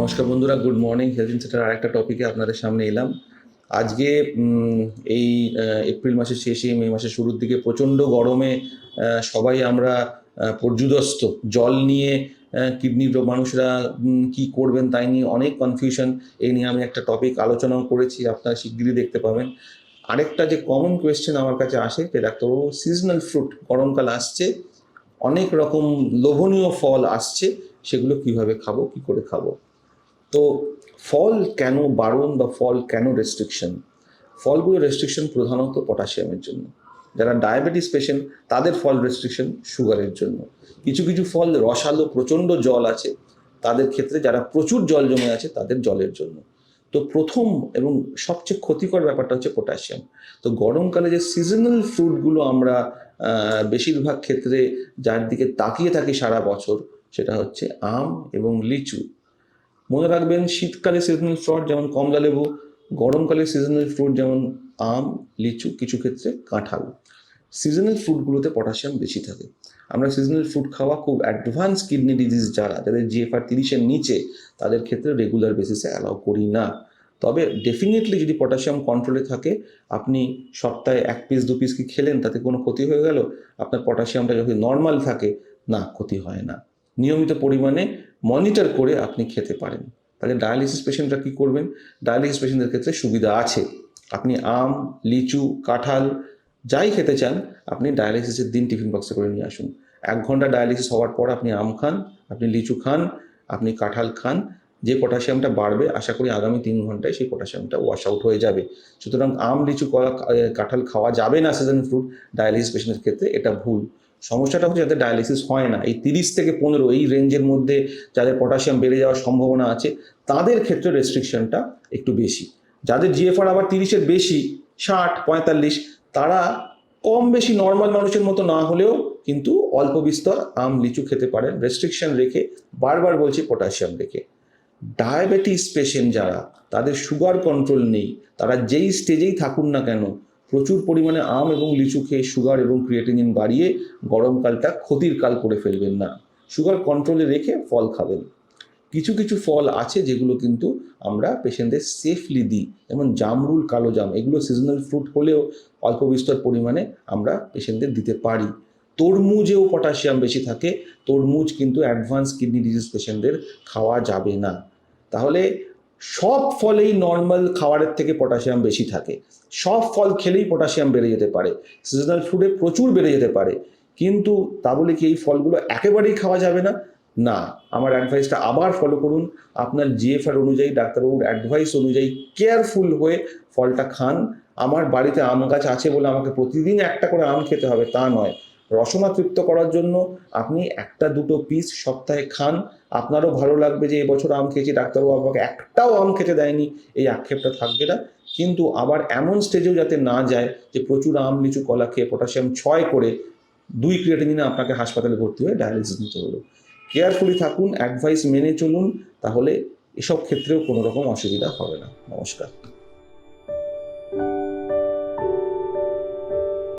নমস্কার বন্ধুরা, good morning. Health ইনসেটার আরেকটা টপিকে আপনাদের সামনে এলাম। আজকে এই এপ্রিল মাসের শেষে, মে মাসের শুরুর দিকে প্রচণ্ড গরমে সবাই আমরা পর্যুদস্ত। জল নিয়ে কিডনির মানুষরা কি করবেন তাই নিয়ে অনেক কনফিউশন এই নিয়ে আমি একটা টপিক আলোচনাও করেছি, আপনারা শিগগিরই দেখতে পাবেন। আরেকটা যে কমন কোয়েশ্চেন আমার কাছে আসে ডাক্তারবাবু সিজনাল ফ্রুট গরমকাল আসছে, অনেক রকম লোভনীয় ফল আসছে, সেগুলো কীভাবে খাব, কি করে খাব? তো ফল কেন বারণ বা ফল কেন রেস্ট্রিকশন ফলগুলো রেস্ট্রিকশন প্রধানত পটাশিয়ামের জন্য। যারা ডায়াবেটিস পেশেন্ট তাদের ফল রেস্ট্রিকশন সুগারের জন্য। কিছু কিছু ফল রসালো প্রচণ্ড জল আছে, তাদের ক্ষেত্রে যারা প্রচুর জল জমে আছে, তাদের জলের জন্য। তো প্রথম এবং সবচেয়ে ক্ষতিকর ব্যাপারটা হচ্ছে পটাশিয়াম। তো গরমকালে যে সিজনাল ফ্রুটগুলো আমরা বেশিরভাগ ক্ষেত্রে যার দিকে তাকিয়ে থাকি সারা বছর, সেটা হচ্ছে আম এবং লিচু। মনে রাখবেন শীতকালে সিজনাল ফ্রুট যেমন কমলা লেবু, গরমকালে সিজনাল ফ্রুট যেমন আম, লিচু, কিছু ক্ষেত্রে কাঁঠাল। সিজনাল ফ্রুটগুলোতে পটাশিয়াম বেশি থাকে। আমরা সিজনাল ফ্রুট খাওয়া খুব অ্যাডভান্স কিডনি ডিজিজ যারা, যাদের জিএফআর তিরিশের নিচে, তাদের ক্ষেত্রে রেগুলার বেসিসে অ্যালাউ করি না। তবে ডেফিনেটলি যদি পটাশিয়াম কন্ট্রোলে থাকে, আপনি সপ্তাহে এক পিস দু পিস কি খেলেন, তাতে কোনো ক্ষতি হয়ে গেল? আপনার পটাশিয়ামটা যদি নর্মাল থাকে, না, ক্ষতি হয় না। নিয়মিত পরিমাণে মনিটর করে আপনি খেতে পারেন। তাহলে ডায়ালিসিস পেশেন্টরা কী করবেন? ডায়ালিসিস পেশেন্টদের ক্ষেত্রে সুবিধা আছে। আপনি আম, লিচু, কাঁঠাল যাই খেতে চান, আপনি ডায়ালিসিসের দিন টিফিন বক্সে করে নিয়ে আসুন। এক ঘণ্টা ডায়ালিসিস হওয়ার পর আপনি আম খান, আপনি লিচু খান, আপনি কাঁঠাল খান, যে পটাশিয়ামটা বাড়বে, আশা করি আগামী তিন ঘন্টায় সেই পটাশিয়ামটা ওয়াশ আউট হয়ে যাবে। সুতরাং আম, লিচু, কলা কাঁঠাল খাওয়া যাবে না সিজন ফ্রুট ডায়ালিসিস পেশেন্টের ক্ষেত্রে এটা ভুল। সমস্যাটা হচ্ছে যাদের ডায়ালিসিস হয় না। এই তিরিশ থেকে পনেরো এই রেঞ্জের মধ্যে যাদের পটাশিয়াম বেড়ে যাওয়ার সম্ভাবনা আছে, তাদের ক্ষেত্রে রেস্ট্রিকশনটা একটু বেশি। যাদের জিএফআর আবার তিরিশের বেশি, ষাট, পঁয়তাল্লিশ, তারা কম বেশি নর্মাল মানুষের মতো না হলেও কিন্তু অল্প বিস্তর আম লিচু খেতে পারেন। রেস্ট্রিকশন রেখে বারবার বলছি পটাশিয়াম রেখে। ডায়াবেটিস পেশেন্ট যারা, তাদের সুগার কন্ট্রোল নেই। তারা যেই স্টেজেই থাকুন না কেন প্রচুর পরিমাণে আম এবং লিচু খেয়ে সুগার এবং ক্রিয়েটিনিন বাড়িয়ে গরমকালটা ক্ষতির কাল করে ফেলবেন না। সুগার কন্ট্রোলে রেখে ফল খাবেন। কিছু কিছু ফল আছে যেগুলো কিন্তু আমরা পেশেন্টদের সেফলি দিই। যেমন জামরুল, কালো জাম, এগুলো সিজনাল ফ্রুট হলেও অল্প বিস্তর পরিমাণে আমরা পেশেন্টদের দিতে পারি। তরমুজেও পটাশিয়াম বেশি থাকে। তরমুজ কিন্তু অ্যাডভান্স কিডনি ডিজিজ পেশেন্টদের খাওয়া যাবে না। তাহলে সব ফলেই নর্মাল খাবারের থেকে পটাশিয়াম বেশি থাকে। সব ফল খেলেই পটাশিয়াম বেড়ে যেতে পারে সিজনাল ফুডে প্রচুর বেড়ে যেতে পারে। কিন্তু তা বলে কি এই ফলগুলো একেবারেই খাওয়া যাবে না? না, আমার অ্যাডভাইসটা আবার ফলো করুন। আপনার জিএফআর অনুযায়ী, ডাক্তারবাবুর অ্যাডভাইস অনুযায়ী কেয়ারফুল হয়ে ফলটা খান। আমার বাড়িতে আম গাছ আছে বলে আমাকে প্রতিদিন একটা করে আম খেতে হবে, তা নয়। রসনা তৃপ্ত করার জন্য আপনি একটা দুটো পিস সপ্তাহে খান। আপনারও ভালো লাগবে যে এবছর আম খেয়েছি ডাক্তারবাবু, আমাকে একটাও আম খেতে দেয়নি। এই আক্ষেপটা থাকবে না। কিন্তু আবার এমন স্টেজেও যাতে না যায় যে প্রচুর আম, লিচু, কলা খেয়ে পটাশিয়াম ছয় করে দুই ক্রিয়েটিনিনে আপনাকে হাসপাতালে ভর্তি হয়ে ডায়ালিসিস নিতে হলো। কেয়ারফুলি থাকুন অ্যাডভাইস মেনে চলুন, তাহলে এসব ক্ষেত্রেও কোনো রকম অসুবিধা হবে না। নমস্কার।